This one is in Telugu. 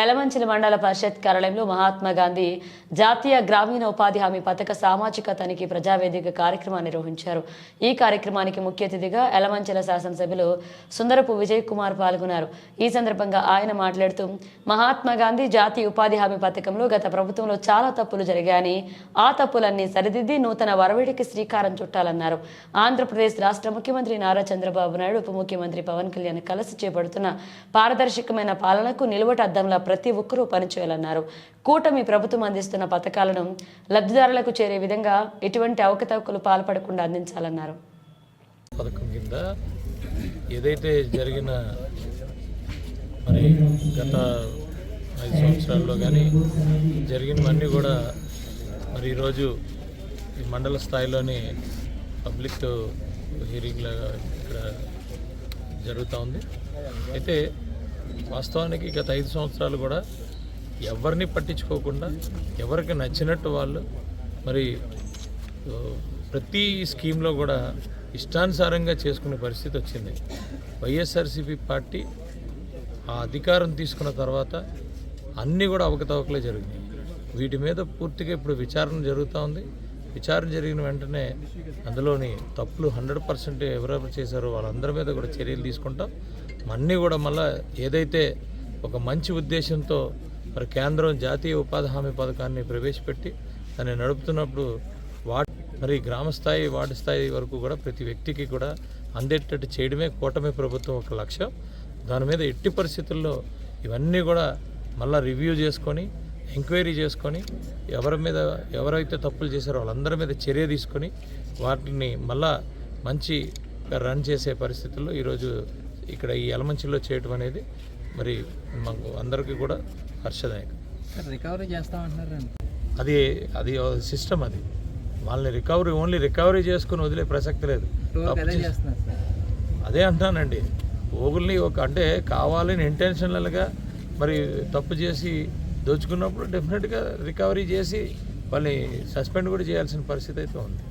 ఎలమంచిలి మండల పరిషత్ కార్యాలయంలో మహాత్మా గాంధీ జాతీయ గ్రామీణ ఉపాధి హామీ పథక సామాజిక తనిఖీ ప్రజావేదిక కార్యక్రమాన్ని నిర్వహించారు. ఈ కార్యక్రమానికి ముఖ్య అతిథిగా ఎలమంచిల శాసనసభ్యులు సుందరపు విజయ్ కుమార్ పాల్గొన్నారు. ఈ సందర్భంగా ఆయన మాట్లాడుతూ మహాత్మా గాంధీ జాతీయ ఉపాధి హామీ పథకంలో గత ప్రభుత్వంలో చాలా తప్పులు జరిగాయని ఆ తప్పులన్నీ సరిదిద్ది నూతన వరవడికి శ్రీకారం చుట్టాలన్నారు. ఆంధ్రప్రదేశ్ రాష్ట్ర ముఖ్యమంత్రి నారా చంద్రబాబు నాయుడు ఉప ముఖ్యమంత్రి పవన్ కళ్యాణ్ కలిసి చేపడుతున్న పారదర్శకమైన పాలనకు నిలువట ప్రతి ఒక్కరూ పనిచేయాలన్నారు. కూటమి ప్రభుత్వం అందిస్తున్న పథకాలను లబ్ధిదారులకు చేరే విధంగా ఎటువంటి అవకతవకలు పాల్పడకుండా అందించాలన్నారు. పథకం కింద ఏదైతే జరిగిన మరి గత ఐదు సంవత్సరాల్లో కానీ జరిగినవన్నీ కూడా మరి ఈరోజు ఈ మండల స్థాయిలోని పబ్లిక్ హీరింగ్ ఇక్కడ జరుగుతూ ఉంది. అయితే వాస్తవానికి గత ఐదు సంవత్సరాలు కూడా ఎవరిని పట్టించుకోకుండా ఎవరికి నచ్చినట్టు వాళ్ళు మరి ప్రతి స్కీమ్లో కూడా ఇష్టానుసారంగా చేసుకునే పరిస్థితి వచ్చింది. వైఎస్ఆర్సీపీ పార్టీ ఆ అధికారం తీసుకున్న తర్వాత అన్నీ కూడా అవకతవకలే జరిగినాయి. వీటి మీద పూర్తిగా ఇప్పుడు విచారణ జరుగుతూ ఉంది. విచారణ జరిగిన వెంటనే అందులోని తప్పులు హండ్రెడ్ పర్సెంట్ ఎవరెవరు చేశారో వాళ్ళందరి మీద కూడా చర్యలు తీసుకుంటాం. అన్నీ కూడా మళ్ళీ ఏదైతే ఒక మంచి ఉద్దేశంతో మరి కేంద్రం జాతీయ ఉపాధి హామీ పథకాన్ని ప్రవేశపెట్టి దాన్ని నడుపుతున్నప్పుడు వా మరి గ్రామ స్థాయి వార్డు స్థాయి వరకు కూడా ప్రతి వ్యక్తికి కూడా అందేటట్టు చేయడమే కూటమి ప్రభుత్వం ఒక లక్ష్యం. దాని మీద ఎట్టి పరిస్థితుల్లో ఇవన్నీ కూడా మళ్ళీ రివ్యూ చేసుకొని ఎంక్వైరీ చేసుకొని ఎవరి మీద ఎవరైతే తప్పులు చేశారో వాళ్ళందరి మీద చర్య తీసుకొని వాటిని మళ్ళా మంచిగా రన్ చేసే పరిస్థితుల్లో ఈరోజు ఇక్కడ ఈ ఎలమంచిలో చేయటం అనేది మరి మాకు అందరికీ కూడా హర్షదాయకం. రికవరీ చేస్తామంటున్నారండి. అది అది సిస్టమ్ అది. వాళ్ళని రికవరీ ఓన్లీ రికవరీ చేసుకుని వదిలే ప్రసక్తి లేదు. అదే అంటానండి ఓగుల్ని ఒక అంటే కావాలని ఇంటెన్షనల్గా మరి తప్పు చేసి దోచుకున్నప్పుడు డెఫినెట్గా రికవరీ చేసి వాళ్ళని సస్పెండ్ కూడా చేయాల్సిన పరిస్థితి అయితే ఉంది.